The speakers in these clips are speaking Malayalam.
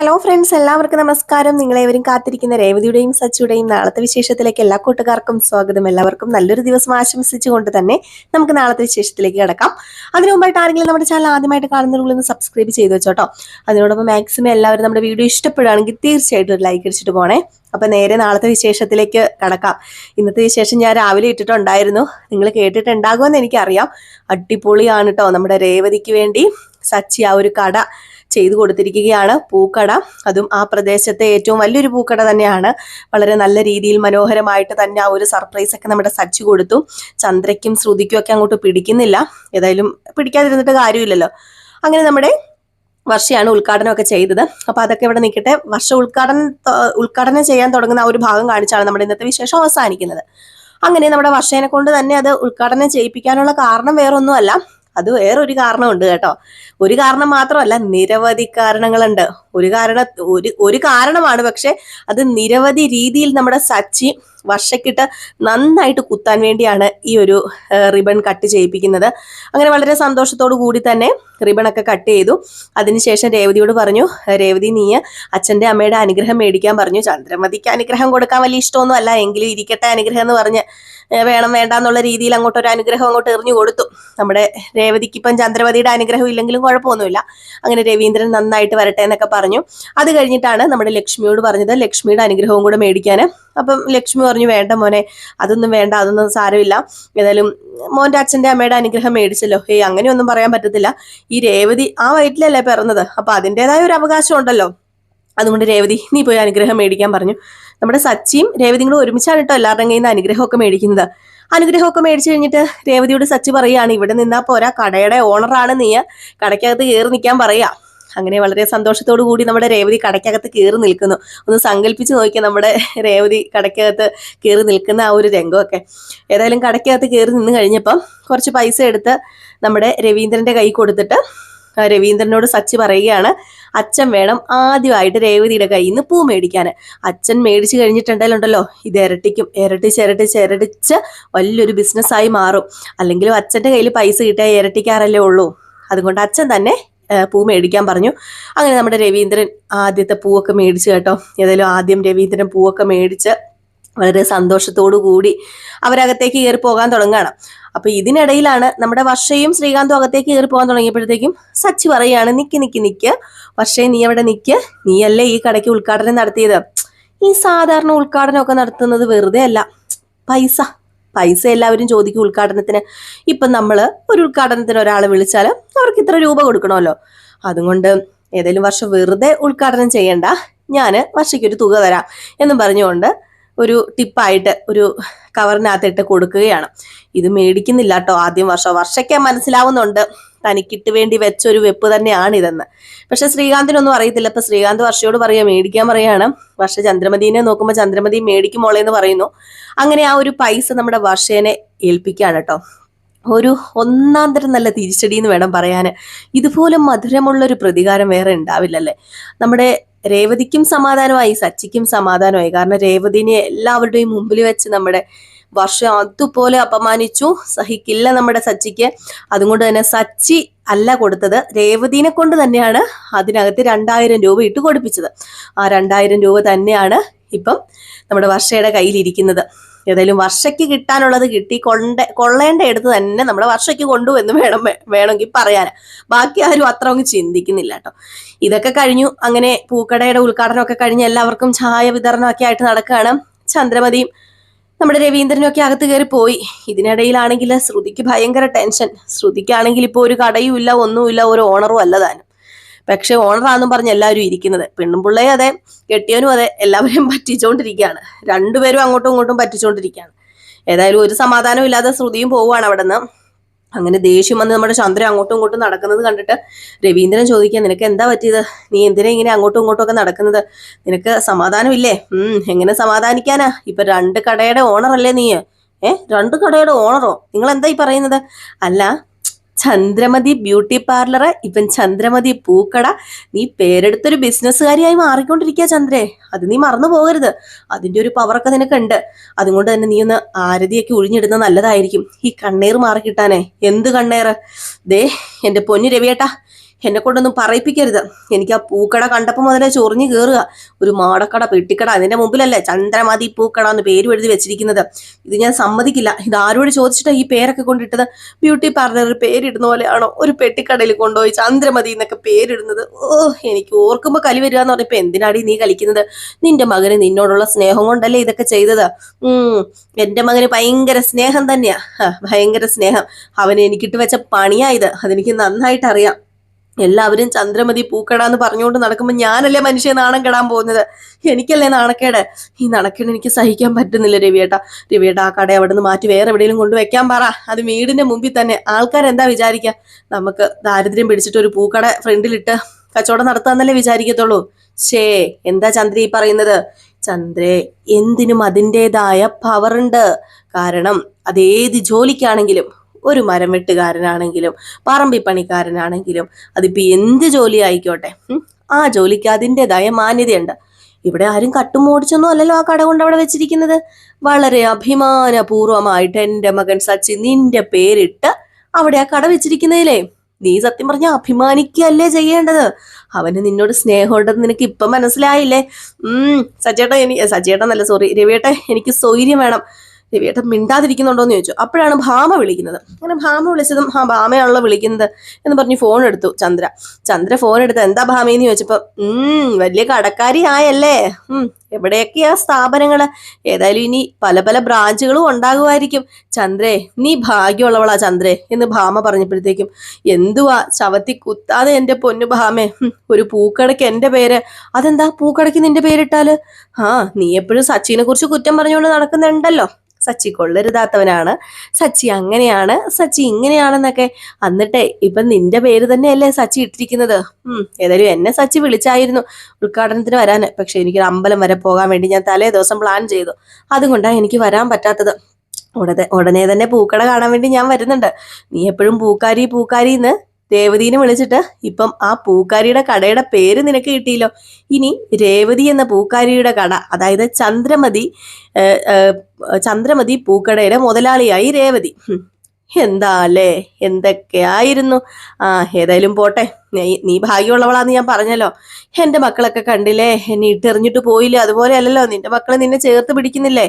ഹലോ ഫ്രണ്ട്സ് എല്ലാവർക്കും നമസ്കാരം. നിങ്ങളേവരും കാത്തിരിക്കുന്ന രേവതിയുടെയും സച്ചിയുടെയും നാളത്തെ വിശേഷത്തിലേക്ക് എല്ലാ കൂട്ടുകാർക്കും സ്വാഗതം. എല്ലാവർക്കും നല്ലൊരു ദിവസം ആശംസിച്ചുകൊണ്ട് തന്നെ നമുക്ക് നാളത്തെ വിശേഷത്തിലേക്ക് കിടക്കാം. അതിനു മുമ്പായിട്ട് ആരെങ്കിലും നമ്മുടെ ചാനൽ ആദ്യമായിട്ട് കാണുന്നവരൊന്ന് സബ്സ്ക്രൈബ് ചെയ്ത് വെച്ചോട്ടോ. അതിനോടൊപ്പം മാക്സിമം എല്ലാവരും നമ്മുടെ വീഡിയോ ഇഷ്ടപ്പെടുകയാണെങ്കിൽ തീർച്ചയായിട്ടും ഒരു ലൈക്ക് അടിച്ചിട്ട് പോണേ. അപ്പൊ നേരെ നാളത്തെ വിശേഷത്തിലേക്ക് കടക്കാം. ഇന്നത്തെ വിശേഷം ഞാൻ രാവിലെ ഇട്ടിട്ടുണ്ടായിരുന്നു. നിങ്ങൾ കേട്ടിട്ടുണ്ടാകുമെന്ന് എനിക്കറിയാം. അടിപൊളിയാണ് കേട്ടോ നമ്മുടെ രേവതിക്ക് വേണ്ടി സച്ചി ആ ഒരു കട ചെയ്തു കൊടുത്തിരിക്കുകയാണ് പൂക്കട. അതും ആ പ്രദേശത്തെ ഏറ്റവും വലിയൊരു പൂക്കട തന്നെയാണ്. വളരെ നല്ല രീതിയിൽ മനോഹരമായിട്ട് തന്നെ ആ ഒരു സർപ്രൈസ് ഒക്കെ നമ്മുടെ സച്ചി കൊടുത്തു. ചന്ദ്രയ്ക്കും ശ്രുതിക്കും ഒക്കെ അങ്ങോട്ട് പിടിക്കുന്നില്ല. ഏതായാലും പിടിക്കാതിരുന്നിട്ട് കാര്യമില്ലല്ലോ. അങ്ങനെ നമ്മുടെ വർഷയാണ് ഉദ്ഘാടനമൊക്കെ ചെയ്തത്. അപ്പൊ അതൊക്കെ ഇവിടെ നിൽക്കട്ടെ. വർഷ ഉദ്ഘാടനം ഉദ്ഘാടനം ചെയ്യാൻ തുടങ്ങുന്ന ആ ഒരു ഭാഗം കാണിച്ചാണ് നമ്മുടെ ഇന്നത്തെ വിശേഷം അവസാനിക്കുന്നത്. അങ്ങനെ നമ്മുടെ വർഷേനെ കൊണ്ട് തന്നെ അത് ഉദ്ഘാടനം ചെയ്യിപ്പിക്കാനുള്ള കാരണം വേറൊന്നുമല്ല. അത് വേറൊരു കാരണമുണ്ട് കേട്ടോ. ഒരു കാരണം മാത്രമല്ല നിരവധി കാരണങ്ങളുണ്ട്. ഒരു കാരണ ഒരു ഒരു കാരണമാണ് പക്ഷെ അത് നിരവധി രീതിയിൽ നമ്മുടെ സച്ചി വർഷക്കിട്ട് നന്നായിട്ട് കുത്താൻ വേണ്ടിയാണ് ഈ ഒരു റിബൺ കട്ട് ചെയ്യിപ്പിക്കുന്നത്. അങ്ങനെ വളരെ സന്തോഷത്തോടു കൂടി തന്നെ റിബണൊക്കെ കട്ട് ചെയ്തു. അതിനുശേഷം രേവതിയോട് പറഞ്ഞു രേവതി നീ അച്ഛന്റെ അമ്മയുടെ അനുഗ്രഹം മേടിക്കാൻ പറഞ്ഞു. ചന്ദ്രമതിക്ക് അനുഗ്രഹം കൊടുക്കാൻ വലിയ ഇഷ്ടമൊന്നും അല്ല. എങ്കിലും ഇരിക്കട്ടെ അനുഗ്രഹം എന്ന് പറഞ്ഞ് വേണം വേണ്ട എന്നുള്ള രീതിയിൽ അങ്ങോട്ട് ഒരു അനുഗ്രഹം അങ്ങോട്ട് എറിഞ്ഞു കൊടുത്തു. നമ്മുടെ രേവതിക്ക് ഇപ്പം ചന്ദ്രമതിയുടെ അനുഗ്രഹം ഇല്ലെങ്കിലും കുഴപ്പമൊന്നുമില്ല. അങ്ങനെ രവീന്ദ്രൻ നന്നായിട്ട് വരട്ടെ എന്നൊക്കെ പറഞ്ഞു. അത് കഴിഞ്ഞിട്ടാണ് നമ്മുടെ ലക്ഷ്മിയോട് പറഞ്ഞത് ലക്ഷ്മിയുടെ അനുഗ്രഹവും കൂടെ മേടിക്കാൻ അപ്പം ലക്ഷ്മി പറഞ്ഞു വേണ്ട മോനെ അതൊന്നും വേണ്ട അതൊന്നും സാരമില്ല. ഏതായാലും മോന്റെ അച്ഛന്റെ അമ്മയുടെ അനുഗ്രഹം മേടിച്ചല്ലോ. ഏയ് അങ്ങനെയൊന്നും പറയാൻ പറ്റത്തില്ല. ഈ രേവതി ആ വയറ്റിലല്ലേ പിറന്നത്? അപ്പൊ അതിന്റെതായ ഒരു അവകാശം ഉണ്ടല്ലോ. അതുകൊണ്ട് രേവതി നീ പോയി അനുഗ്രഹം മേടിക്കാൻ പറഞ്ഞു. നമ്മുടെ സച്ചിയും രേവതിയും കൂടെ ഒരുമിച്ചാണ് കേട്ടോ എല്ലാവരുടെയും കയ്യിൽ നിന്ന് അനുഗ്രഹമൊക്കെ മേടിക്കുന്നത്. അനുഗ്രഹമൊക്കെ മേടിച്ചു കഴിഞ്ഞിട്ട് രേവതിയോട് സച്ചി പറയുകയാണ് ഇവിടെ നിന്നാൽ പോരാ കടയുടെ ഓണറാണ് നീ. കടയ്ക്കകത്ത് കയറി നിൽക്കാൻ പറയാ. അങ്ങനെ വളരെ സന്തോഷത്തോടു കൂടി നമ്മുടെ രേവതി കടയ്ക്കകത്ത് കയറി നിൽക്കുന്നു. ഒന്ന് സങ്കല്പിച്ച് നോക്കിയാൽ നമ്മുടെ രേവതി കടയ്ക്കകത്ത് കയറി നിൽക്കുന്ന ആ ഒരു രംഗമൊക്കെ. ഏതായാലും കടയ്ക്കകത്ത് കയറി നിന്ന് കഴിഞ്ഞപ്പം കുറച്ച് പൈസ എടുത്ത് നമ്മുടെ രവീന്ദ്രന്റെ കൈ കൊടുത്തിട്ട് രവീന്ദ്രനോട് സച്ചി പറയുകയാണ് അച്ഛൻ വേണം ആദ്യമായിട്ട് രേവതിയുടെ കയ്യിൽ നിന്ന് പൂ മേടിക്കാൻ. അച്ഛൻ മേടിച്ചു കഴിഞ്ഞിട്ടുണ്ടല്ലോ ഇത് ഇരട്ടിക്കും. ഇരട്ടിച്ച് ഇരട്ടിച്ച് ഇരട്ടിച്ച് വലിയൊരു ബിസിനസ്സായി മാറും. അല്ലെങ്കിലും അച്ഛന്റെ കയ്യിൽ പൈസ കിട്ടിയാൽ ഇരട്ടിക്കാറല്ലേ ഉള്ളൂ. അതുകൊണ്ട് അച്ഛൻ തന്നെ പൂ മേടിക്കാൻ പറഞ്ഞു. അങ്ങനെ നമ്മുടെ രവീന്ദ്രൻ ആദ്യത്തെ പൂവൊക്കെ മേടിച്ചു കേട്ടോ. ഏതായാലും ആദ്യം രവീന്ദ്രൻ പൂവൊക്കെ മേടിച്ച് വളരെ സന്തോഷത്തോടു കൂടി അവരകത്തേക്ക് കയറി പോകാൻ തുടങ്ങുകയാണ്. അപ്പൊ ഇതിനിടയിലാണ് നമ്മുടെ വർഷയും ശ്രീകാന്തും അകത്തേക്ക് കയറി പോകാൻ തുടങ്ങിയപ്പോഴത്തേക്കും സച്ചി പറയാണ് നിക്ക് നിക്ക് നിക്ക്. വർഷയെ നീ അവിടെ നിക്ക്? നീയല്ലേ ഈ കടയ്ക്ക് ഉദ്ഘാടനം നടത്തിയത്? ഈ സാധാരണ ഉദ്ഘാടനമൊക്കെ നടത്തുന്നത് വെറുതെ അല്ല പൈസ. പൈസ എല്ലാവരും ചോദിക്കും ഉദ്ഘാടനത്തിന്. ഇപ്പം നമ്മൾ ഒരു ഉദ്ഘാടനത്തിന് ഒരാളെ വിളിച്ചാൽ അവർക്ക് ഇത്ര രൂപ കൊടുക്കണമല്ലോ. അതുകൊണ്ട് ഏതെങ്കിലും വർഷം വെറുതെ ഉദ്ഘാടനം ചെയ്യണ്ട. ഞാൻ വർഷയ്ക്കൊരു തുക തരാം എന്നും പറഞ്ഞുകൊണ്ട് ഒരു ടിപ്പായിട്ട് ഒരു കവറിനകത്തിട്ട് കൊടുക്കുകയാണ്. ഇത് മേടിക്കുന്നില്ല കേട്ടോ ആദ്യം വർഷം. വർഷയ്ക്ക് മനസ്സിലാവുന്നുണ്ട്. തനിക്കിട്ട് വേണ്ടി വെച്ച ഒരു വെപ്പ് തന്നെയാണ് ഇതെന്ന് പക്ഷെ ശ്രീകാന്തിനൊന്നും അറിയത്തില്ല. ഇപ്പൊ ശ്രീകാന്ത് വർഷയോട് പറയാ മേടിക്കാൻ പറയാണ്. വർഷ ചന്ദ്രമതിനെ നോക്കുമ്പോൾ ചന്ദ്രമതി മേടിക്കുമോളെ എന്ന് പറയുന്നു. അങ്ങനെ ആ ഒരു പൈസ നമ്മുടെ വർഷേനെ ഏൽപ്പിക്കുകയാണ് കേട്ടോ ഒരു ഒന്നാം തരം നല്ല തിരിച്ചടി എന്ന് വേണം പറയാൻ ഇതുപോലെ മധുരമുള്ള ഒരു പ്രതികാരം വേറെ ഉണ്ടാവില്ലല്ലേ? നമ്മുടെ രേവതിക്കും സമാധാനമായി സച്ചിക്കും സമാധാനമായി. കാരണം രേവതിനെ എല്ലാവരുടെയും മുമ്പിൽ വെച്ച് നമ്മുടെ വർഷം അതുപോലെ അപമാനിച്ചു. സഹിക്കില്ല നമ്മുടെ സച്ചിക്ക്. അതുകൊണ്ട് തന്നെ സച്ചി അല്ല കൊടുത്തത്. രേവതിനെ കൊണ്ട് തന്നെയാണ് അതിനകത്ത് രണ്ടായിരം രൂപ ഇട്ട് കൊടുപ്പിച്ചത്. ആ രണ്ടായിരം രൂപ തന്നെയാണ് ഇപ്പം നമ്മുടെ വർഷയുടെ കയ്യിലിരിക്കുന്നത്. ഏതായാലും വർഷയ്ക്ക് കിട്ടാനുള്ളത് കിട്ടി. കൊണ്ട കൊള്ളേണ്ട എടുത്ത് തന്നെ നമ്മുടെ വർഷയ്ക്ക് കൊണ്ടു എന്ന് വേണം വേണമെങ്കിൽ പറയാൻ. ബാക്കി ആരും അത്ര അങ്ങ് ചിന്തിക്കുന്നില്ല കേട്ടോ. ഇതൊക്കെ കഴിഞ്ഞു. അങ്ങനെ പൂക്കടയുടെ ഉദ്ഘാടനമൊക്കെ കഴിഞ്ഞ് എല്ലാവർക്കും ചായ വിതരണമൊക്കെ ആയിട്ട് നടക്കുകയാണ്. ചന്ദ്രമതിയും നമ്മുടെ രവീന്ദ്രനും ഒക്കെ അകത്ത് കയറി പോയി. ഇതിനിടയിലാണെങ്കിൽ ശ്രുതിക്ക് ഭയങ്കര ടെൻഷൻ. ശ്രുതിക്കാണെങ്കിൽ ഇപ്പോൾ ഒരു കടയും ഇല്ല ഒന്നുമില്ല ഒരു ഓണറും അല്ല താനും. പക്ഷെ ഓണറാന്നും പറഞ്ഞ് എല്ലാവരും ഇരിക്കുന്നത്. പെണ്ണും പിള്ളയും അതെ കെട്ടിയവനും അതെ എല്ലാവരെയും പറ്റിച്ചുകൊണ്ടിരിക്കുകയാണ് രണ്ടുപേരും അങ്ങോട്ടും ഇങ്ങോട്ടും പറ്റിച്ചുകൊണ്ടിരിക്കുകയാണ് ഏതായാലും ഒരു സമാധാനം ഇല്ലാതെ ശ്രുതിയും പോവുകയാണ് അവിടെ നിന്ന് അങ്ങനെ ദേഷ്യം വന്ന് നമ്മുടെ ചന്ദ്രൻ അങ്ങോട്ടും ഇങ്ങോട്ടും നടക്കുന്നത് കണ്ടിട്ട് രവീന്ദ്രൻ ചോദിക്കുക നിനക്ക് എന്താ പറ്റിയത്? നീ എന്തിനാ ഇങ്ങനെ അങ്ങോട്ടും ഇങ്ങോട്ടും ഒക്കെ നടക്കുന്നത്? നിനക്ക് സമാധാനമില്ലേ? ഉം എങ്ങനെ സമാധാനിക്കാനാ? ഇപ്പൊ രണ്ട് കടയുടെ ഓണറല്ലേ നീ? ഏ രണ്ട് കടയുടെ ഓണറോ? നിങ്ങൾ എന്താ ഈ പറയുന്നത്? അല്ല ചന്ദ്രമതി ബ്യൂട്ടി പാർലർ ഇവൻ ചന്ദ്രമതി പൂക്കട. നീ പേരെടുത്തൊരു ബിസിനസ്സുകാരിയായി മാറിക്കൊണ്ടിരിക്കുക ചന്ദ്രേ. അത് നീ മറന്നു പോകരുത്. അതിന്റെ ഒരു പവറൊക്കെ നിനക്കുണ്ട്. അതുകൊണ്ട് തന്നെ നീ ഒന്ന് ആരതിയൊക്കെ ഒഴിഞ്ഞിടുന്നത് നല്ലതായിരിക്കും. ഈ കണ്ണേർ മാറി കിട്ടാനേ. എന്ത് കണ്ണേറ് ദേ എന്റെ പൊന്നു രവിയേട്ടാ. എന്നെ കൊണ്ടൊന്നും പറയിപ്പിക്കരുത്. എനിക്ക് ആ പൂക്കട കണ്ടപ്പോൾ മുതലേ ചൊറിഞ്ഞു കയറുക ഒരു മാടക്കട പെട്ടിക്കട അതിന്റെ മുമ്പിലല്ലേ ചന്ദ്രമതി പൂക്കട എന്ന് പേര് എഴുതി വെച്ചിരിക്കുന്നത്. ഇത് ഞാൻ സമ്മതിക്കില്ല. ഇത് ആരോട് ചോദിച്ചിട്ടാണ് ഈ പേരൊക്കെ കൊണ്ടിട്ടത്? ബ്യൂട്ടി പാർലറിൽ പേരിടുന്ന പോലെയാണോ ഒരു പെട്ടിക്കടയിൽ കൊണ്ടുപോയി ചന്ദ്രമതി എന്നൊക്കെ പേരിടുന്നത്? ഓ എനിക്ക് ഓർക്കുമ്പോൾ കലി വരിക എന്ന് പറഞ്ഞപ്പോ എന്തിനാടി നീ കളിക്കുന്നത്? നിന്റെ മകന് നിന്നോടുള്ള സ്നേഹം കൊണ്ടല്ലേ ഇതൊക്കെ ചെയ്തത്? എന്റെ മകന് ഭയങ്കര സ്നേഹം തന്നെയാ. ഭയങ്കര സ്നേഹം. അവന് എനിക്കിട്ട് വെച്ച പണിയായത് അതെനിക്ക് നന്നായിട്ട് അറിയാം എല്ലാവരും ചന്ദ്രമതി പൂക്കട എന്ന് പറഞ്ഞുകൊണ്ട് നടക്കുമ്പോൾ ഞാനല്ലേ മനുഷ്യ നാണം കെടാൻ പോകുന്നത്? എനിക്കല്ലേ നാണക്കേട്? ഈ നാണക്കേട് എനിക്ക് സഹിക്കാൻ പറ്റുന്നില്ല രവിയേട്ട. രവിയേട്ട ആ കട അവിടെ നിന്ന് മാറ്റി വേറെ എവിടെയെങ്കിലും വെക്കാൻ പറ. അത് വീടിന്റെ മുമ്പിൽ തന്നെ. ആൾക്കാർ എന്താ വിചാരിക്കുക നമുക്ക് ദാരിദ്ര്യം പിടിച്ചിട്ട് ഒരു പൂക്കട ഫ്രണ്ടിലിട്ട് കച്ചവടം നടത്താന്നല്ലേ വിചാരിക്കത്തുള്ളൂ. ഷേ എന്താ ചന്ദ്ര പറയുന്നത്? ചന്ദ്രേ എന്തിനും അതിന്റെതായ പവറുണ്ട് കാരണം അതേത് ജോലിക്കാണെങ്കിലും ഒരു മരം വെട്ടുകാരനാണെങ്കിലും പറമ്പി പണിക്കാരനാണെങ്കിലും അതിപ്പോ എന്ത് ജോലി ആയിക്കോട്ടെ ആ ജോലിക്ക് അതിന്റെതായ മാന്യതയുണ്ട്. ഇവിടെ ആരും കട്ടും ഓടിച്ചൊന്നും അല്ലല്ലോ ആ കട കൊണ്ട് അവിടെ വെച്ചിരിക്കുന്നത്. വളരെ അഭിമാനപൂർവമായിട്ട് എന്റെ മകൻ സച്ചിൻ നിന്റെ പേരിട്ട് അവിടെ ആ കട വെച്ചിരിക്കുന്നതിലേ. നീ സത്യം പറഞ്ഞ അഭിമാനിക്കുകയല്ലേ ചെയ്യേണ്ടത്? അവന് നിന്നോട് സ്നേഹമുണ്ടെന്ന് നിനക്ക് ഇപ്പം മനസ്സിലായില്ലേ? ഉം സച്ചേട്ടൻ സച്ചേട്ടൻ അല്ല സോറി രവിയേട്ടൻ എനിക്ക് സൗര്യം വേണം. രവിയേട്ടൻ മിണ്ടാതിരിക്കുന്നുണ്ടോന്ന് ചോദിച്ചു. അപ്പോഴാണ് ഭാമ വിളിക്കുന്നത്. അങ്ങനെ ഭാമ വിളിച്ചതും ആ ഭാമയാണല്ലോ വിളിക്കുന്നത് എന്ന് പറഞ്ഞ് ഫോൺ എടുത്തു ചന്ദ്ര. ചന്ദ്ര ഫോൺ എടുത്ത് എന്താ ഭാമയെന്ന് ചോദിച്ചപ്പോൾ വലിയ കടക്കാരി ആയല്ലേ എവിടെയൊക്കെയാ സ്ഥാപനങ്ങൾ? ഏതായാലും ഇനി പല പല ബ്രാഞ്ചുകളും ഉണ്ടാകുമായിരിക്കും. ചന്ദ്രേ നീ ഭാഗ്യമുള്ളവളാ ചന്ദ്രേ എന്ന് ഭാമ പറഞ്ഞപ്പോഴത്തേക്കും എന്തുവാ ചവത്തി കുത്താതെ എന്റെ പൊന്നു ഭാമേ. ഒരു പൂക്കടയ്ക്ക് എന്റെ പേര്. അതെന്താ പൂക്കടയ്ക്ക് നിന്റെ പേരിട്ടാൽ? ആ നീ എപ്പോഴും സച്ചിനെ കുറിച്ച് കുറ്റം പറഞ്ഞുകൊണ്ട് നടക്കുന്നുണ്ടല്ലോ. സച്ചി കൊള്ളരുതാത്തവനാണ്. സച്ചി അങ്ങനെയാണ്. സച്ചി ഇങ്ങനെയാണെന്നൊക്കെ. എന്നിട്ടേ ഇപ്പം നിന്റെ പേര് തന്നെയല്ലേ സച്ചി ഇട്ടിരിക്കുന്നത്. ഏതായാലും എന്നെ സച്ചി വിളിച്ചായിരുന്നു ഉദ്ഘാടനത്തിന് വരാൻ. പക്ഷെ എനിക്ക് അമ്പലം വരെ പോകാൻ വേണ്ടി ഞാൻ തലേ ദിവസം പ്ലാൻ ചെയ്തു. അതുകൊണ്ടാണ് എനിക്ക് വരാൻ പറ്റാത്തത്. ഉടനെ ഉടനെ തന്നെ പൂക്കട കാണാൻ വേണ്ടി ഞാൻ വരുന്നുണ്ട്. നീ എപ്പോഴും പൂക്കാരി പൂക്കാരിന്ന് രേവതിനെ വിളിച്ചിട്ട് ഇപ്പം ആ പൂക്കാരിയുടെ കടയുടെ പേര് നിനക്ക് കിട്ടിയല്ലോ. ഇനി രേവതി എന്ന പൂക്കാരിയുടെ കട അതായത് ചന്ദ്രമതി ചന്ദ്രമതി പൂക്കടയുടെ മുതലാളിയായി രേവതി. എന്താ അല്ലേ എന്തൊക്കെയായിരുന്നു? ആ ഏതായാലും പോട്ടെ. നീ ഭാഗ്യമുള്ളവളാന്ന് ഞാൻ പറഞ്ഞല്ലോ. എന്റെ മക്കളൊക്കെ കണ്ടില്ലേ? എന്നെ ഇട്ടെറിഞ്ഞിട്ട് പോയില്ലേ? അതുപോലെ അല്ലല്ലോ. നിന്റെ മക്കളെ നിന്നെ ചേർത്ത് പിടിക്കുന്നില്ലേ?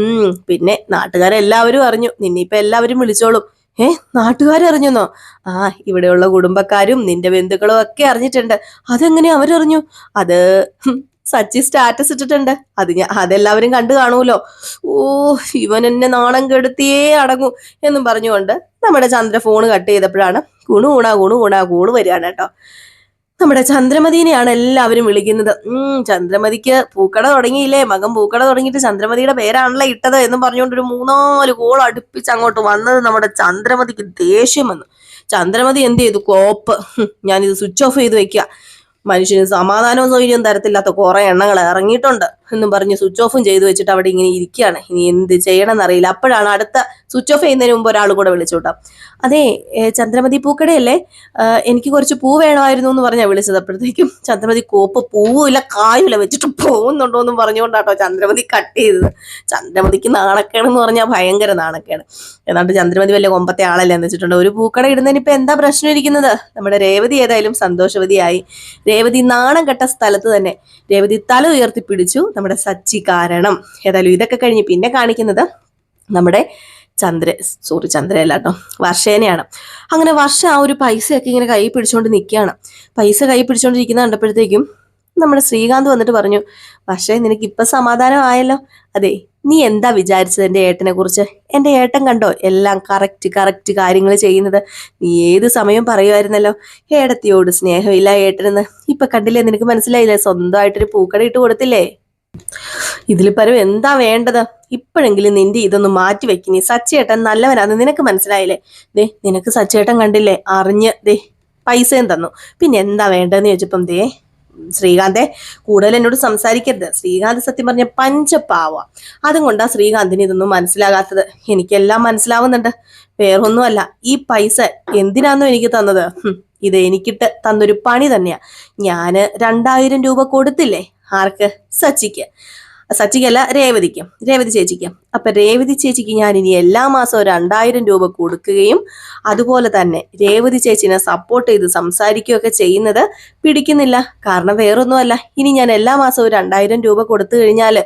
ഉം പിന്നെ നാട്ടുകാരെല്ലാവരും അറിഞ്ഞു. നിന്നെ ഇപ്പൊ എല്ലാവരും വിളിച്ചോളും. ഏ നാട്ടുകാരറിഞ്ഞെന്നോ? ആ ഇവിടെയുള്ള കുടുംബക്കാരും നിന്റെ ബന്ധുക്കളും ഒക്കെ അറിഞ്ഞിട്ടുണ്ട്. അതെങ്ങനെ അവരറിഞ്ഞു? അത് സച്ചി സ്റ്റാറ്റസ് ഇട്ടിട്ടുണ്ട്. അത് ഞാൻ അതെല്ലാവരും കണ്ടു കാണുമല്ലോ. ഓ ഇവൻ എന്നെ നാണം കെടുത്തിയേ അടങ്ങൂ എന്നും പറഞ്ഞുകൊണ്ട് നമ്മുടെ ചന്ദ്ര ഫോൺ കട്ട് ചെയ്തപ്പോഴാണ് കുണു ഗുണ കുണു ഗുണ കൂണ് വരികയാണ് കേട്ടോ. നമ്മുടെ ചന്ദ്രമതിനെയാണ് എല്ലാവരും വിളിക്കുന്നത്. ഉം ചന്ദ്രമതിക്ക് പൂക്കട തുടങ്ങിയില്ലേ? മകൻ പൂക്കട തുടങ്ങിയിട്ട് ചന്ദ്രമതിയുടെ പേരാണല്ലോ ഇട്ടത് എന്ന് പറഞ്ഞുകൊണ്ട് ഒരു മൂന്നാൽ കോൾ അടുപ്പിച്ച് അങ്ങോട്ട് വന്നത് നമ്മുടെ ചന്ദ്രമതിക്ക് ദേഷ്യം വന്നു ചന്ദ്രമതി എന്ത് ചെയ്തു? കോപ്പ്. ഞാനിത് സ്വിച്ച് ഓഫ് ചെയ്ത് വെക്കുക മനുഷ്യന് സമാധാനവും സൗകര്യവും തരത്തില്ലാത്ത കുറെ എണ്ണങ്ങൾ ഇറങ്ങിയിട്ടുണ്ട്. എന്നും പറഞ്ഞ് സ്വിച്ച് ഓഫും ചെയ്തു വെച്ചിട്ട് അവിടെ ഇങ്ങനെ ഇരിക്കുകയാണ്. ഇനി എന്ത് ചെയ്യണം എന്നറിയില്ല അപ്പോഴാണ് അടുത്ത സ്വിച്ച് ഓഫ് ചെയ്യുന്നതിന് മുമ്പ് ഒരാൾ കൂടെ വിളിച്ചു കേട്ടോ. അതെ ചന്ദ്രമതി പൂക്കടയല്ലേ? എനിക്ക് കുറച്ച് പൂ വേണമായിരുന്നു എന്ന് പറഞ്ഞാൽ വിളിച്ചത്. അപ്പോഴത്തേക്കും ചന്ദ്രമതി കോപ്പ് പൂവില്ല കായുമില്ല വെച്ചിട്ട് പോകുന്നുണ്ടോ എന്നും പറഞ്ഞുകൊണ്ടാട്ടോ ചന്ദ്രമതി കട്ട് ചെയ്തത്. ചന്ദ്രമതിക്ക് നാണക്കേടെന്ന് പറഞ്ഞാൽ ഭയങ്കര നാണക്കേട്. എന്നാണ്ട് ചന്ദ്രമതി വലിയ കൊമ്പത്തെ ആളല്ലേ എന്ന് വെച്ചിട്ടുണ്ട്. ഒരു പൂക്കട ഇടുന്നതിന് ഇപ്പൊ എന്താ പ്രശ്നം ഇരിക്കുന്നത്? നമ്മുടെ രേവതി ഏതായാലും സന്തോഷവതിയായി. രേവതി നാണം കെട്ട സ്ഥലത്ത് തന്നെ. രേവതി തല ഉയർത്തി പിടിച്ചു. നമ്മുടെ സച്ചി കാരണം. ഏതായാലും ഇതൊക്കെ കഴിഞ്ഞ് പിന്നെ കാണിക്കുന്നത് നമ്മുടെ ചന്ദ്ര സോറി ചന്ദ്രയല്ല കേട്ടോ വർഷേനെയാണ്. അങ്ങനെ വർഷ ആ ഒരു പൈസയൊക്കെ ഇങ്ങനെ കൈ പിടിച്ചുകൊണ്ട് നിൽക്കുകയാണ് പൈസ കൈ പിടിച്ചുകൊണ്ടിരിക്കുന്ന കണ്ടപ്പോഴത്തേക്കും നമ്മുടെ ശ്രീകാന്ത് വന്നിട്ട് പറഞ്ഞു പക്ഷേ നിനക്ക് ഇപ്പൊ സമാധാനം ആയല്ലോ അതെ നീ എന്താ വിചാരിച്ചത് എന്റെ ഏട്ടനെ കുറിച്ച്? എന്റെ ഏട്ടൻ കണ്ടോ എല്ലാം കറക്റ്റ് കറക്റ്റ് കാര്യങ്ങൾ ചെയ്യുന്നത്? നീ ഏത് സമയം പറയുമായിരുന്നല്ലോ ഏടത്തിയോട് സ്നേഹമില്ല ഏട്ടനെന്ന്. ഇപ്പൊ കണ്ടില്ലേ നിനക്ക് മനസ്സിലായില്ലേ? സ്വന്തമായിട്ടൊരു പൂക്കട ഇട്ട് കൊടുത്തില്ലേ? ഇതിൽ പരം എന്താ വേണ്ടത്? ഇപ്പോഴെങ്കിലും നിന്റെ ഇതൊന്ന് മാറ്റി വെക്കിനി സച്ചേട്ടൻ നല്ലവനാന്ന് നിനക്ക് മനസ്സിലായില്ലേ? ദേ നിനക്ക് സച്ചേട്ടൻ കണ്ടില്ലേ? അറിഞ്ഞ് ദേ പൈസയും തന്നു. പിന്നെ എന്താ വേണ്ടതെന്ന് ചോദിച്ചപ്പം ദേ ശ്രീകാന്തെ കൂടുതൽ എന്നോട് സംസാരിക്കരുത്. ശ്രീകാന്ത് സത്യം പറഞ്ഞ പഞ്ചപ്പാവ അതും കൊണ്ടാ ശ്രീകാന്തിന് ഇതൊന്നും മനസ്സിലാകാത്തത്. എനിക്കെല്ലാം മനസ്സിലാവുന്നുണ്ട്. വേറൊന്നുമല്ല ഈ പൈസ എന്തിനാന്നോ എനിക്ക് തന്നത്? ഇത് എനിക്കിട്ട് തന്നൊരു പണി തന്നെയാ. ഞാൻ രണ്ടായിരം രൂപ കൊടുത്തില്ലേ? ആർക്ക്? സച്ചിക്ക്. സച്ചിക്കല്ല രേവതിക്ക്. രേവതി ചേച്ചിക്ക്. അപ്പൊ രേവതി ചേച്ചിക്ക് ഞാൻ ഇനി എല്ലാ മാസവും രണ്ടായിരം രൂപ കൊടുക്കുകയും അതുപോലെ തന്നെ രേവതി ചേച്ചിനെ സപ്പോർട്ട് ചെയ്ത് സംസാരിക്കുകയൊക്കെ ചെയ്യുന്നത് പിടിക്കുന്നില്ല. കാരണം വേറൊന്നുമല്ല. ഇനി ഞാൻ എല്ലാ മാസവും രണ്ടായിരം രൂപ കൊടുത്തു കഴിഞ്ഞാൽ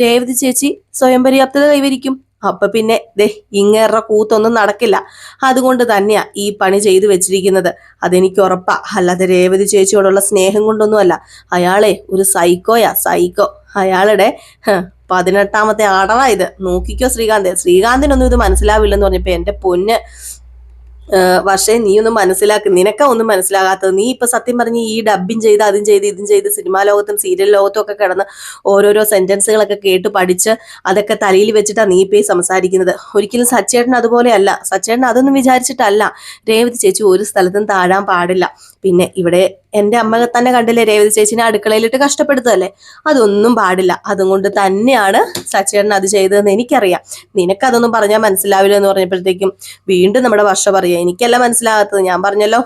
രേവതി ചേച്ചി സ്വയം പര്യാപ്തത കൈവരിക്കും. അപ്പൊ പിന്നെ ദേ ഇങ്ങേറെ കൂത്തൊന്നും നടക്കില്ല. അതുകൊണ്ട് തന്നെയാ ഈ പണി ചെയ്തു വെച്ചിരിക്കുന്നത്. അതെനിക്ക് ഉറപ്പാ. അല്ലാതെ രേവതി ചേച്ചിയോടുള്ള സ്നേഹം കൊണ്ടൊന്നുമല്ല. അയാളെ ഒരു സൈക്കോയാ സൈക്കോ. അയാളുടെ പതിനെട്ടാമത്തെ ആടറാ ഇത്. നോക്കിക്കോ ശ്രീകാന്ത്. ശ്രീകാന്തിനൊന്നും ഇത് മനസ്സിലാവില്ലെന്ന് പറഞ്ഞപ്പോ എന്റെ പൊന്ന് പക്ഷേ നീ ഒന്നും മനസ്സിലാക്കി നിനക്കാ ഒന്നും മനസ്സിലാകാത്തത്. നീ ഇപ്പൊ സത്യം പറഞ്ഞ് ഈ ഡബിങ് ചെയ്ത് അതും ചെയ്ത് ഇതും ചെയ്ത് സിനിമാ ലോകത്തും സീരിയൽ ലോകത്തും ഒക്കെ കിടന്ന് ഓരോരോ സെന്റൻസുകളൊക്കെ കേട്ട് പഠിച്ച് അതൊക്കെ തലയിൽ വെച്ചിട്ടാണ് നീ ഇപ്പൊ ഈ സംസാരിക്കുന്നത്. ഒരിക്കലും സച്ചേട്ടൻ അതുപോലെയല്ല. സച്ചേട്ടൻ അതൊന്നും വിചാരിച്ചിട്ടല്ല. രേവതി ചേച്ചി ഒരു സ്ഥലത്തും താഴാൻ പാടില്ല. പിന്നെ ഇവിടെ എന്റെ അമ്മ തന്നെ കണ്ടില്ലേ രേവതി ചേച്ചിനെ അടുക്കളയിലിട്ട് കഷ്ടപ്പെടുത്തതല്ലേ? അതൊന്നും പാടില്ല. അതുകൊണ്ട് തന്നെയാണ് സച്ചേട്ടൻ അത് ചെയ്തതെന്ന് എനിക്കറിയാം. നിനക്കതൊന്നും പറഞ്ഞാൽ മനസ്സിലാവില്ല എന്ന് പറഞ്ഞപ്പോഴത്തേക്കും വീണ്ടും നമ്മുടെ വർഷ പറയുക എനിക്കല്ല മനസ്സിലാകാത്തത്. ഞാൻ പറഞ്ഞല്ലോ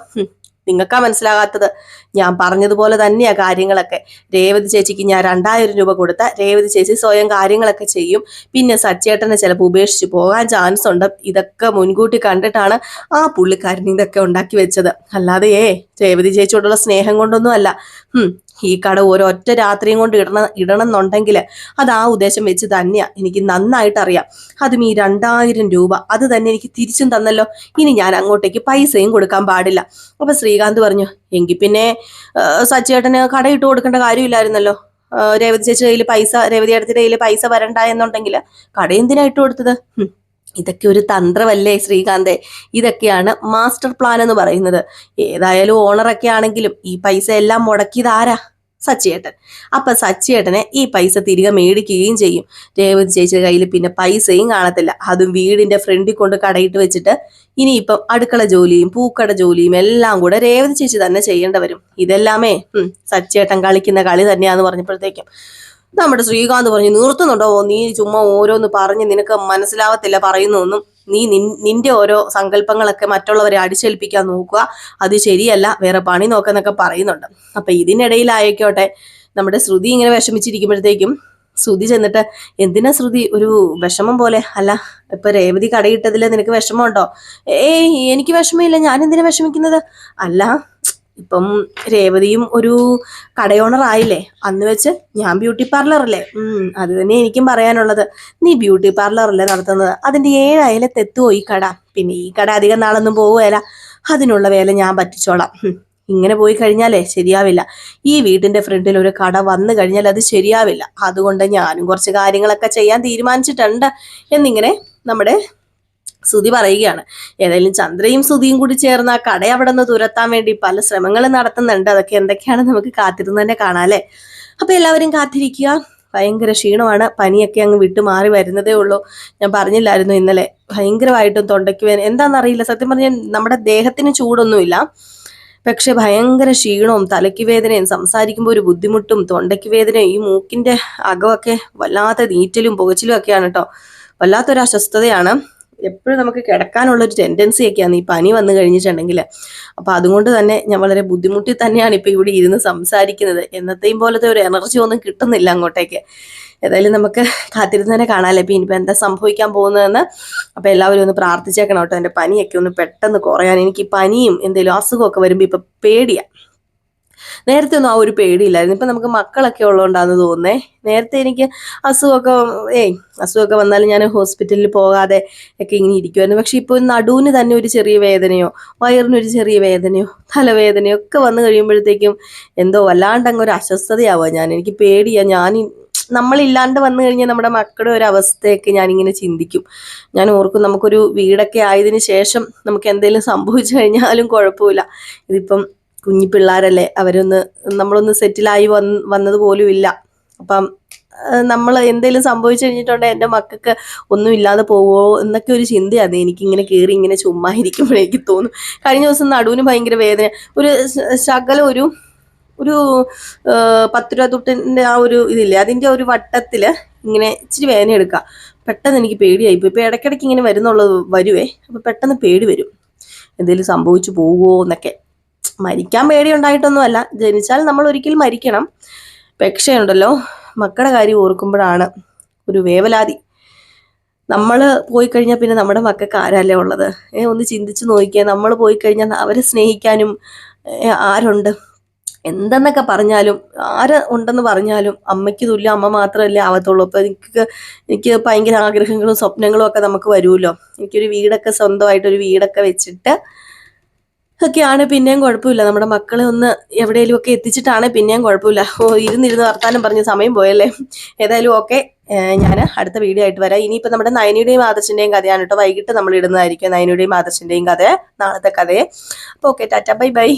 നിങ്ങൾക്കാ മനസ്സിലാകാത്തത്. ഞാൻ പറഞ്ഞതുപോലെ തന്നെയാണ് കാര്യങ്ങളൊക്കെ. രേവതി ചേച്ചിക്ക് ഞാൻ രണ്ടായിരം രൂപ കൊടുത്ത രേവതി ചേച്ചി സ്വയം കാര്യങ്ങളൊക്കെ ചെയ്യും. പിന്നെ സച്ചേട്ടനെ ചിലപ്പോൾ ഉപേക്ഷിച്ച് പോകാൻ ചാൻസ് ഉണ്ട്. ഇതൊക്കെ മുൻകൂട്ടി കണ്ടിട്ടാണ് ആ പുള്ളിക്കാരൻ ഇതൊക്കെ ഉണ്ടാക്കി വെച്ചത്. അല്ലാതെ ഏ രേവതി ചേച്ചിയോടുള്ള സ്നേഹം കൊണ്ടൊന്നും അല്ല. ഈ കട ഒരൊറ്റ രാത്രിയും കൊണ്ട് ഇടണം ഇടണം എന്നുണ്ടെങ്കിൽ അത് ആ ഉദ്ദേശം വെച്ച് തന്നെയാണ് എനിക്ക് നന്നായിട്ട് അറിയാം അതും ഈ രണ്ടായിരം രൂപ അത് തന്നെ എനിക്ക് തിരിച്ചും തന്നല്ലോ. ഇനി ഞാൻ അങ്ങോട്ടേക്ക് പൈസയും കൊടുക്കാൻ പാടില്ല. അപ്പൊ ശ്രീകാന്ത് പറഞ്ഞു എങ്കിൽ പിന്നെ സച്ചേട്ടന് കടയിട്ട് കൊടുക്കേണ്ട കാര്യമില്ലായിരുന്നല്ലോ. രേവതി ചേച്ചി കയ്യിൽ പൈസ രേവതി അടുത്തിന്റെ കയ്യിൽ പൈസ വരണ്ട എന്നുണ്ടെങ്കിൽ കട എന്തിനാ ഇട്ട് കൊടുത്തത്? ഇതൊക്കെ ഒരു തന്ത്രമല്ലേ ശ്രീകാന്തെ? ഇതൊക്കെയാണ് മാസ്റ്റർ പ്ലാൻ എന്ന് പറയുന്നത്. ഏതായാലും ഓണറൊക്കെ ആണെങ്കിലും ഈ പൈസ എല്ലാം മുടക്കിയത് ആരാ? സച്ചിയേട്ടൻ. അപ്പൊ സച്ചിയേട്ടനെ ഈ പൈസ തിരികെ മേടിക്കുകയും ചെയ്യും. രേവതി ചേച്ചിയുടെ കയ്യിൽ പിന്നെ പൈസയും കാണത്തില്ല. അതും വീടിന്റെ ഫ്രണ്ടിൽ കൊണ്ട് കടയിട്ട് വെച്ചിട്ട് ഇനിയിപ്പം അടുക്കള ജോലിയും പൂക്കട ജോലിയും എല്ലാം കൂടെ രേവതി ചേച്ചി തന്നെ ചെയ്യേണ്ട വരും. ഇതെല്ലാമേ സച്ചിയേട്ടൻ കളിക്കുന്ന കളി തന്നെയാന്ന് പറഞ്ഞപ്പോഴത്തേക്കും നമ്മുടെ ശ്രീകാന്ത് പറഞ്ഞു നിർത്തുന്നുണ്ടോ? നീ ചുമ്മാ ഓരോന്ന് പറഞ്ഞ് നിനക്ക് മനസ്സിലാവത്തില്ല പറയുന്നൊന്നും. നീ നിന്റെ ഓരോ സങ്കല്പങ്ങളൊക്കെ മറ്റുള്ളവരെ അടിച്ചേൽപ്പിക്കാൻ നോക്കുക. അത് ശരിയല്ല വേറെ പണി നോക്കാന്നൊക്കെ പറയുന്നുണ്ട്. അപ്പൊ ഇതിനിടയിലായിക്കോട്ടെ നമ്മുടെ ശ്രുതി ഇങ്ങനെ വിഷമിച്ചിരിക്കുമ്പോഴത്തേക്കും ശ്രുതി ചെന്നിട്ട് എന്തിനാ ശ്രുതി ഒരു വിഷമം പോലെ? അല്ല ഇപ്പൊ രേവതി കടയിട്ടതിൽ നിനക്ക് വിഷമമുണ്ടോ? ഏയ് എനിക്ക് വിഷമമില്ല. ഞാൻ എന്തിനാ വിഷമിക്കുന്നത്? അല്ല ഇപ്പം രേവതിയും ഒരു കടയോണർ ആയില്ലേ? അന്ന് വെച്ച് ഞാൻ ബ്യൂട്ടി പാർലറല്ലേ അത് തന്നെ എനിക്കും പറയാനുള്ളത്. നീ ബ്യൂട്ടി പാർലറല്ലേ നടത്തുന്നത്? അതിന്റെ ഏഴായാലും തെത്തുവോ ഈ കട. പിന്നെ ഈ കട അധികം നാളൊന്നും പോവുകയല്ല അതിനുള്ള വേല ഞാൻ പറ്റിച്ചോളാം. ഇങ്ങനെ പോയി കഴിഞ്ഞാലേ ശരിയാവില്ല. ഈ വീടിന്റെ ഫ്രണ്ടിൽ ഒരു കട വന്നു കഴിഞ്ഞാൽ അത് ശരിയാവില്ല. അതുകൊണ്ട് ഞാനും കുറച്ച് കാര്യങ്ങളൊക്കെ ചെയ്യാൻ തീരുമാനിച്ചിട്ടുണ്ട് എന്നിങ്ങനെ നമ്മുടെ സുതി പറയുകയാണ്. ഏതായാലും ചന്ദ്രയും സുതിയും കൂടി ചേർന്ന ആ കട അവിടെ നിന്ന് തുരത്താൻ വേണ്ടി പല ശ്രമങ്ങളും നടത്തുന്നുണ്ട്. അതൊക്കെ എന്തൊക്കെയാണ് നമുക്ക് കാത്തിരുന്ന് തന്നെ കാണാം അപ്പൊ എല്ലാവരും കാത്തിരിക്കുക. ഭയങ്കര ക്ഷീണമാണ്. പനിയൊക്കെ അങ്ങ് വിട്ടു മാറി വരുന്നതേ ഉള്ളൂ. ഞാൻ പറഞ്ഞില്ലായിരുന്നു ഇന്നലെ. ഭയങ്കരമായിട്ടും തൊണ്ടയ്ക്ക് വേദന. എന്താണെന്നറിയില്ല സത്യം പറഞ്ഞാൽ നമ്മുടെ ദേഹത്തിന് ചൂടൊന്നുമില്ല. പക്ഷെ ഭയങ്കര ക്ഷീണവും തലയ്ക്ക് വേദനയും സംസാരിക്കുമ്പോൾ ഒരു ബുദ്ധിമുട്ടും തൊണ്ടയ്ക്ക് വേദനയും ഈ മൂക്കിന്റെ അകമൊക്കെ വല്ലാത്ത നീറ്റലും പുകച്ചിലും ഒക്കെയാണ് കേട്ടോ. വല്ലാത്തൊരു അസ്വസ്ഥതയാണ്. എപ്പോഴും നമുക്ക് കിടക്കാനുള്ള ഒരു ടെൻഡൻസി ഒക്കെയാണ് ഈ പനി വന്നു കഴിഞ്ഞിട്ടുണ്ടെങ്കിൽ അപ്പൊ അതുകൊണ്ട് തന്നെ ഞാൻ വളരെ ബുദ്ധിമുട്ടി തന്നെയാണ് ഇപ്പൊ ഇവിടെ ഇരുന്ന് സംസാരിക്കുന്നത്. എന്നത്തെയും പോലത്തെ ഒരു എനർജി ഒന്നും കിട്ടുന്നില്ല അങ്ങോട്ടേക്ക്. ഏതായാലും നമുക്ക് കാത്തിരുന്ന് തന്നെ കാണാമല്ലേ ഇപ്പൊ ഇനിയിപ്പോ എന്താ സംഭവിക്കാൻ പോകുന്നതെന്ന് അപ്പൊ എല്ലാവരും ഒന്ന് പ്രാർത്ഥിച്ചേക്കണം കേട്ടോ. എന്റെ പനിയൊക്കെ ഒന്ന് പെട്ടെന്ന് കുറയാൻ. എനിക്ക് പനിയും എന്തെങ്കിലും അസുഖമൊക്കെ വരുമ്പോ ഇപ്പൊ പേടിയാ. നേരത്തെ ഒന്നും ആ ഒരു പേടിയില്ലായിരുന്നു. ഇപ്പം നമുക്ക് മക്കളൊക്കെ ഉള്ളതുകൊണ്ടാന്ന് തോന്നുന്നേ. നേരത്തെ എനിക്ക് അസുഖമൊക്കെ ഏയ് അസുഖമൊക്കെ വന്നാലും ഞാൻ ഹോസ്പിറ്റലിൽ പോകാതെ ഒക്കെ ഇങ്ങനെ ഇരിക്കുമായിരുന്നു പക്ഷെ ഇപ്പോൾ നടുവിന് തന്നെ ഒരു ചെറിയ വേദനയോ വയറിനൊരു ചെറിയ വേദനയോ തലവേദനയോ ഒക്കെ വന്നു കഴിയുമ്പോഴത്തേക്കും എന്തോ വല്ലാണ്ട് അങ്ങ് ഒരു അസ്വസ്ഥതയാവുക ഞാൻ. എനിക്ക് പേടിയാ. ഞാൻ നമ്മളില്ലാണ്ട് വന്നു കഴിഞ്ഞാൽ നമ്മുടെ മക്കളുടെ ഒരു അവസ്ഥയൊക്കെ ഞാനിങ്ങനെ ചിന്തിക്കും. ഞാൻ ഓർക്കും നമുക്കൊരു വീടൊക്കെ ആയതിനു ശേഷം നമുക്ക് എന്തെങ്കിലും സംഭവിച്ചു കഴിഞ്ഞാലും കുഴപ്പമില്ല. ഇതിപ്പം കുഞ്ഞു പിള്ളേരല്ലേ അവരൊന്ന് നമ്മളൊന്ന് സെറ്റിലായി വന്ന് വന്നത് പോലുമില്ല. അപ്പം നമ്മൾ എന്തെങ്കിലും സംഭവിച്ചു കഴിഞ്ഞിട്ടുണ്ടെങ്കിൽ എന്റെ മക്കൾക്ക് ഒന്നും ഇല്ലാതെ പോവോ എന്നൊക്കെ ഒരു ചിന്തയാണ് എനിക്കിങ്ങനെ കയറി ഇങ്ങനെ ചുമ്മാ ഇരിക്കുമ്പോഴേക്ക് തോന്നും. കഴിഞ്ഞ ദിവസം നടുവിന് ഭയങ്കര വേദന. ഒരു ശകലം ഒരു ഒരു പത്ത് രൂപ തൊട്ടിന്റെ ആ ഒരു ഇതില്ലേ അതിന്റെ ഒരു വട്ടത്തിൽ ഇങ്ങനെ ഇച്ചിരി വേദന എടുക്കുക. പെട്ടെന്ന് എനിക്ക് പേടിയായി ഇപ്പോൾ ഇടയ്ക്കിടയ്ക്ക് ഇങ്ങനെ വരുന്നുള്ളത് വരുവേ അപ്പോൾ പെട്ടെന്ന് പേടി വരും. എന്തെങ്കിലും സംഭവിച്ചു പോവുമോ എന്നൊക്കെ. മരിക്കാൻ പേടി ഉണ്ടായിട്ടൊന്നുമല്ല ജനിച്ചാൽ നമ്മൾ ഒരിക്കൽ മരിക്കണം. പക്ഷേ ഉണ്ടല്ലോ മക്കളുടെ കാര്യം ഓർക്കുമ്പോഴാണ് ഒരു വേവലാതി. നമ്മൾ പോയി കഴിഞ്ഞാൽ പിന്നെ നമ്മുടെ മക്കൾക്ക് ആരല്ലേ ഉള്ളത്? ഒന്ന് ചിന്തിച്ച് നോക്കിയാൽ നമ്മൾ പോയി കഴിഞ്ഞാൽ അവരെ സ്നേഹിക്കാനും ആരുണ്ട്? എന്തെന്നൊക്കെ പറഞ്ഞാലും ആര് ഉണ്ടെന്ന് പറഞ്ഞാലും അമ്മയ്ക്ക് തുല്യം അമ്മ മാത്രമല്ലേ ആവത്തുള്ളൂ. അപ്പോൾ എനിക്ക് എനിക്ക് ഭയങ്കര ആഗ്രഹങ്ങളും സ്വപ്നങ്ങളും ഒക്കെ നമുക്ക് വരുമല്ലോ. എനിക്കൊരു വീടൊക്കെ സ്വന്തമായിട്ടൊരു വീടൊക്കെ വെച്ചിട്ട് ഒക്കെയാണ് പിന്നെയും കുഴപ്പമില്ല. നമ്മുടെ മക്കളെ ഒന്ന് എവിടെയെങ്കിലും ഒക്കെ എത്തിച്ചിട്ടാണ് പിന്നെയും കുഴപ്പമില്ല. ഓ ഇരുന്നിരുന്ന് വർത്താനം പറഞ്ഞ് സമയം പോയല്ലേ? ഏതായാലും ഓക്കെ. ഞാൻ അടുത്ത വീഡിയോ ആയിട്ട് വരാം. ഇനിയിപ്പോൾ നമ്മുടെ നയനിയുടെയും ആദർശിന്റെയും കഥയാണ് കേട്ടോ. വൈകിട്ട് നമ്മൾ ഇടുന്നതായിരിക്കും നയനിയുടെയും ആദർശിന്റെയും കഥ നാളത്തെ കഥയെ. അപ്പോൾ ഓക്കെ ടാറ്റ ബൈ ബൈ.